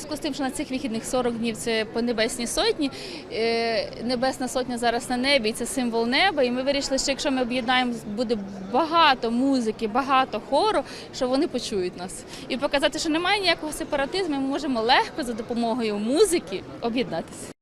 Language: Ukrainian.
зв'язку з тим, що на цих вихідних 40 днів це по небесній сотні. Е, небесна сотня зараз на небі, і це символ неба. І ми вирішили, що якщо ми об'єднаємо, буде багато музики, багато хору, що вони почують нас. І показати, що немає ніякого сепаратизму, ми можемо легко за допомогою музики об'єднатися.